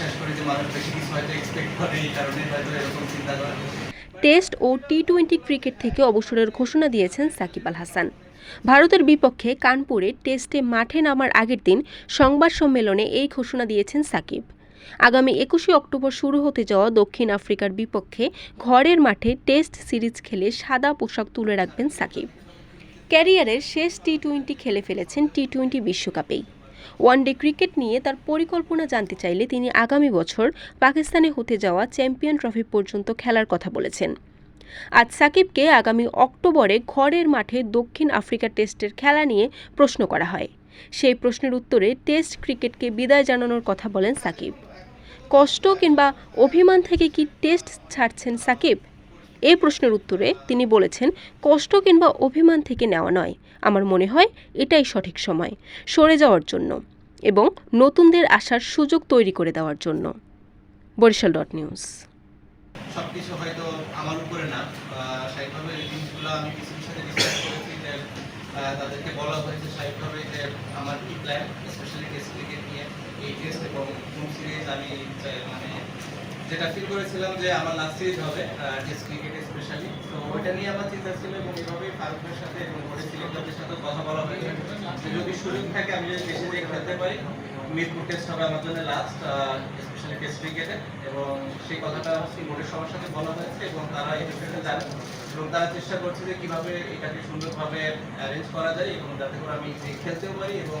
বিশ্বাস করি যে মানুষ বেশি কিছু হয়তো এক্সপেক্ট করে এই কারণে হয়তো এরকম চিন্তা করে। টেস্ট ও টি টোয়েন্টি ক্রিকেট থেকে অবসরের ঘোষণা দিয়েছেন সাকিব আল হাসান। ভারতের বিপক্ষে কানপুরে টেস্টে মাঠে নামার আগের দিন সংবাদ সম্মেলনে এই ঘোষণা দিয়েছেন সাকিব। আগামী একুশে অক্টোবর শুরু হতে যাওয়া দক্ষিণ আফ্রিকার বিপক্ষে ঘরের মাঠে টেস্ট সিরিজ খেলে সাদা পোশাক তুলে রাখবেন সাকিব। ক্যারিয়ারের শেষ টি টোয়েন্টি খেলে ফেলেছেন টি টোয়েন্টি বিশ্বকাপেই। ওয়ানডে ক্রিকেট নিয়ে তার পরিকল্পনা জানতে চাইলে তিনি আগামী বছর পাকিস্তানে হতে যাওয়া চ্যাম্পিয়ন ট্রফি পর্যন্ত খেলার কথা বলেছেন। আজ সাকিবকে আগামী অক্টোবরে ঘরের মাঠে দক্ষিণ আফ্রিকা টেস্টের খেলা নিয়ে প্রশ্ন করা হয়। সেই প্রশ্নের উত্তরে টেস্ট ক্রিকেটকে বিদায় জানানোর কথা বলেন সাকিব। কষ্ট কিংবা অভিমান থেকে কি টেস্ট ছাড়ছেন সাকিব? এই প্রশ্নের উত্তরে তিনি বলেছেন, কষ্ট কিংবা অভিমান থেকে নেওয়া নয়। আমার মনে হয় এটাই সঠিক সময়, সরে যাওয়ার জন্য এবং নতুনদের আসার সুযোগ তৈরি করে দেওয়ার জন্য। Barishal dot news. কিছু হয়তো আমার উপরে না এই জিনিসগুলো আমি সাথে ডিসকাস করেছি যে তাদেরকে বলা হয়েছে যে আমার কি প্ল্যান স্পেশালি নিয়ে। এই এবং সিরিজ আমি মানে যেটা ফিল করেছিলাম যে আমার লাস্ট সিরিজ হবে টেস্ট ক্রিকেট স্পেশালি তো ওইটা নিয়ে আমার চিন্তা ছিল এবং এইভাবেই ফারুকের সাথে এবং বোর্ডের সিলেক্টরদের সাথে কথা বলা হয়েছে যদি সুযোগ থাকে, আমি যদি দেশে যেয়ে খেলতে পারি, মিরপুর টেস্ট হবে আমার জন্য লাস্ট স্পেশালি টেস্ট ক্রিকেটে এবং সেই কথাটা সেই বোর্ডের সবার সাথে বলা হয়েছে এবং তারা এই বিষয়টা জানে। এবং তারা চেষ্টা করছে যে কীভাবে এটাকে সুন্দরভাবে অ্যারেঞ্জ করা যায় এবং যাতে করে আমি খেলতেও পারি এবং